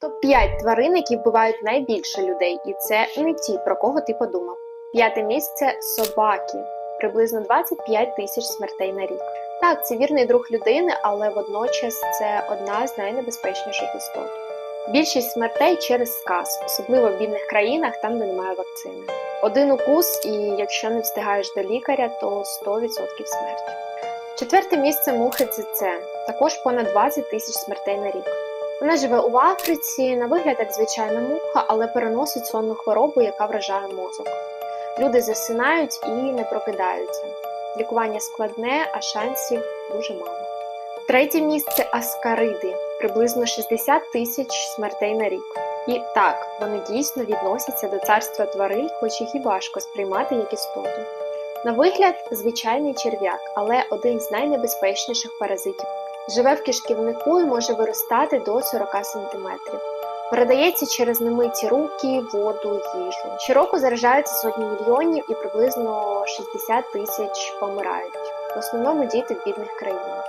Топ-5 тварин, які вбивають найбільше людей, і це не ті, про кого ти подумав. П'яте місце собаки, приблизно 25 тисяч смертей на рік. Так, це вірний друг людини, але водночас це одна з найнебезпечніших істот. Більшість смертей через сказ, особливо в бідних країнах, там де немає вакцини. Один укус, і якщо не встигаєш до лікаря, то 100% смерть. Четверте місце мухи цице, також понад 20 тисяч смертей на рік. Вона живе у Африці, на вигляд як звичайна муха, але переносить сонну хворобу, яка вражає мозок. Люди засинають і не прокидаються. Лікування складне, а шансів дуже мало. Третє місце аскариди приблизно 60 тисяч смертей на рік. І так, вони дійсно відносяться до царства тварин, хоч їх і важко сприймати як істоту. На вигляд, звичайний черв'як, але один з найнебезпечніших паразитів. Живе в кишківнику і може виростати до 40 см. Передається через немиті руки, воду, їжу. Щороку заражаються сотні мільйонів і приблизно 60 тисяч помирають. В основному діти в бідних країнах.